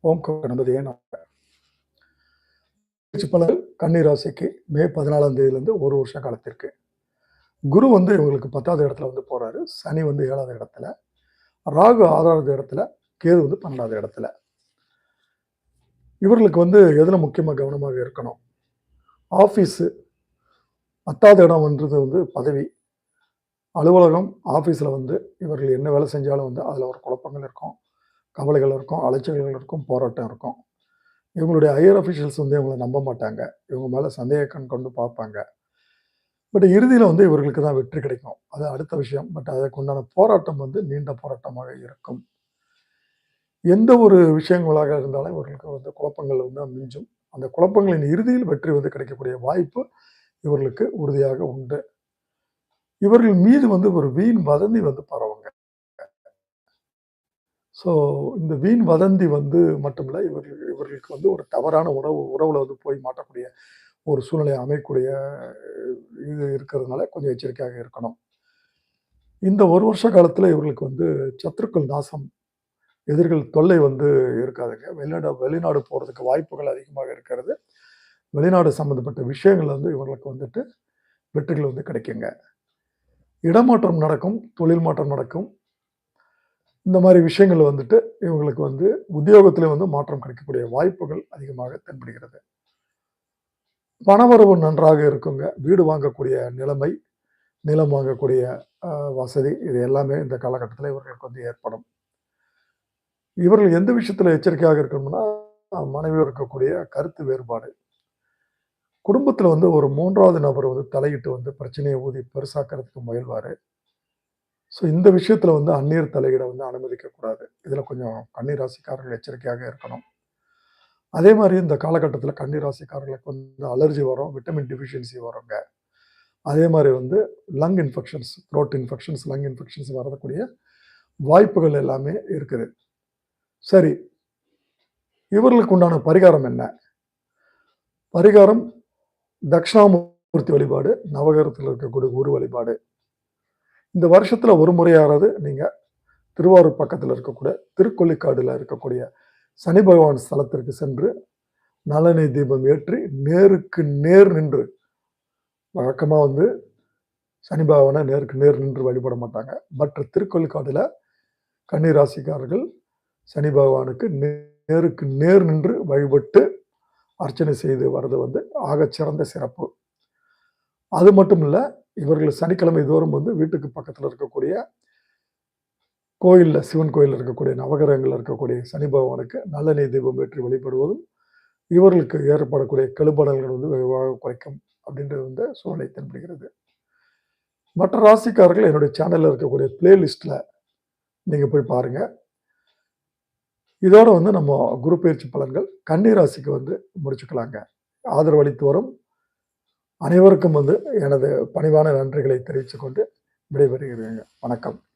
ஓம் கடந்தது நமக பலர் கன்னி ராசிக்கு மே பதினாலாம் தேதியிலேருந்து ஒரு வருஷ காலத்திற்கு. குரு வந்து இவங்களுக்கு பத்தாவது இடத்துல வந்து போகிறாரு சனி வந்து ஏழாவது இடத்துல. ராகு ஆறாவது இடத்துல. கேது வந்து பன்னெண்டாவது இடத்துல. இவர்களுக்கு வந்து எதில் முக்கியமாக கவனமாக இருக்கணும்? ஆஃபீஸு பத்தாவது இடம்ன்றது வந்து பதவி. அலுவலகம் ஆஃபீஸில் வந்து இவர்கள் என்ன வேலை செஞ்சாலும் வந்து அதில் ஒரு குழப்பங்கள் இருக்கும். கவலைகள் இருக்கும் அலைச்சல்கள் இருக்கும் போராட்டம் இருக்கும். இவங்களுடைய ஹையர் அஃபிஷியல்ஸ் வந்து இவங்களை நம்ப மாட்டாங்க. இவங்க மேலே சந்தேக கண் கொண்டு பார்ப்பாங்க. பட் இறுதியில் வந்து இவர்களுக்கு தான் வெற்றி கிடைக்கும். அது அடுத்த விஷயம். பட் அதுக்கு உண்டான போராட்டம் வந்து நீண்ட போராட்டமாக இருக்கும். எந்த ஒரு விஷயங்களாக இருந்தாலும் இவர்களுக்கு வந்து குழப்பங்கள் வந்து மிஞ்சும். அந்த குழப்பங்களின் இறுதியில் வெற்றி வந்து கிடைக்கக்கூடிய வாய்ப்பு இவர்களுக்கு உறுதியாக உண்டு. இவர்கள் மீது வந்து ஒரு வீண் வதந்தி வந்து பரவும். ஸோ இந்த வீண் வதந்தி வந்து மட்டுமில்ல இவர்கள் இவர்களுக்கு வந்து ஒரு தவறான உறவு உறவில் வந்து போய் மாட்டக்கூடிய ஒரு சூழ்நிலை அமையக்கூடிய இது இருக்கிறதுனால கொஞ்சம் எச்சரிக்கையாக இருக்கணும். இந்த ஒரு வருஷ காலத்தில் இவர்களுக்கு வந்து சத்துருக்கள் நாசம் எதிர்கள் தொல்லை வந்து இருக்காதுங்க. வெளிநாடு வெளிநாடு போகிறதுக்கு வாய்ப்புகள் அதிகமாக இருக்கிறது. வெளிநாடு சம்மந்தப்பட்ட விஷயங்கள் வந்து இவர்களுக்கு வந்துட்டு வெற்றிகள் வந்து கிடைக்குங்க. இடமாற்றம் நடக்கும் தொழில் மாற்றம் நடக்கும். இந்த மாதிரி விஷயங்கள் வந்துட்டு இவங்களுக்கு வந்து உத்தியோகத்திலே வந்து மாற்றம் கிடைக்கக்கூடிய வாய்ப்புகள் அதிகமாக தென்படுகிறது. பணவரவு நன்றாக இருக்குங்க. வீடு வாங்கக்கூடிய நிலைமை நிலம் வாங்கக்கூடிய வசதி இது எல்லாமே இந்த காலகட்டத்தில் இவர்களுக்கு வந்து ஏற்படும். இவர்கள் எந்த விஷயத்தில் எச்சரிக்கையாக இருக்கணும்னா மனைவி இருக்கக்கூடிய கருத்து வேறுபாடு. குடும்பத்தில் வந்து ஒரு மூன்றாவது நபர் வந்து தலையிட்டு வந்து பிரச்சனையை ஊதி பெருசாக்கிறதுக்கு முயல்வார். ஸோ இந்த விஷயத்தில் வந்து அந்நீர் தலையீடை வந்து அனுமதிக்கக்கூடாது. இதில் கொஞ்சம் கண்ணீர் ராசிக்காரர்கள் எச்சரிக்கையாக இருக்கணும். அதே மாதிரி இந்த காலகட்டத்தில் கண்ணீர் ராசிக்காரர்களுக்கு வந்து அலர்ஜி வரும் விட்டமின் டிஃபிஷியன்சி வருங்க. அதே மாதிரி வந்து lung infections throat infections lung infections வரக்கூடிய வாய்ப்புகள் எல்லாமே இருக்குது. சரி. இவர்களுக்கு உண்டான பரிகாரம் என்ன? பரிகாரம் தட்சிணாமூர்த்தி வழிபாடு நவகரத்தில் இருக்கக்கூடிய குரு வழிபாடு. இந்த வருஷத்தில் ஒரு முறையாவது நீங்கள் திருவாரூர் பக்கத்தில் இருக்கக்கூடிய திருக்கொல்லிக்காடுல இருக்கக்கூடிய சனி பகவான் ஸ்தலத்திற்கு சென்று நலனை தீபம் ஏற்றி நேருக்கு நேர் நின்று வழக்கமாக வந்து சனி பகவானை நேருக்கு நேர் நின்று வழிபட மாட்டாங்க. மற்ற கன்னி ராசிக்காரர்கள் சனி பகவானுக்கு நேருக்கு நேர் நின்று வழிபட்டு அர்ச்சனை செய்து வர்றது வந்து ஆகச்சிறந்த சிறப்பு. அது மட்டும் இல்லை இவர்கள் சனிக்கிழமை தோறும் வந்து வீட்டுக்கு பக்கத்தில் இருக்கக்கூடிய கோயிலில் சிவன் கோயிலில் இருக்கக்கூடிய நவகிரகங்களில் இருக்கக்கூடிய சனி பகவானுக்கு நல்லெண்ணெய் தீபம் ஏற்றி வழிபடுவதும் இவர்களுக்கு ஏற்படக்கூடிய கெழுபடல்கள் வந்து வெகுவாக குறைக்கும் அப்படின்றது வந்து சூழ்நிலை தென்படுகிறது. மற்ற ராசிக்காரர்கள் என்னுடைய சேனலில் இருக்கக்கூடிய பிளேலிஸ்ட்டில் நீங்கள் போய் பாருங்கள் இதோட வந்து நம்ம குரு பயிற்சி பலன்கள் கன்னி ராசிக்கு வந்து முடிச்சுக்கலாங்க. ஆதரவளித்து வரும். அனைவருக்கும் வந்து எனது பணிவான நன்றிகளை தெரிவித்துக்கொண்டு விடைபெறுகிறேங்க. வணக்கம்.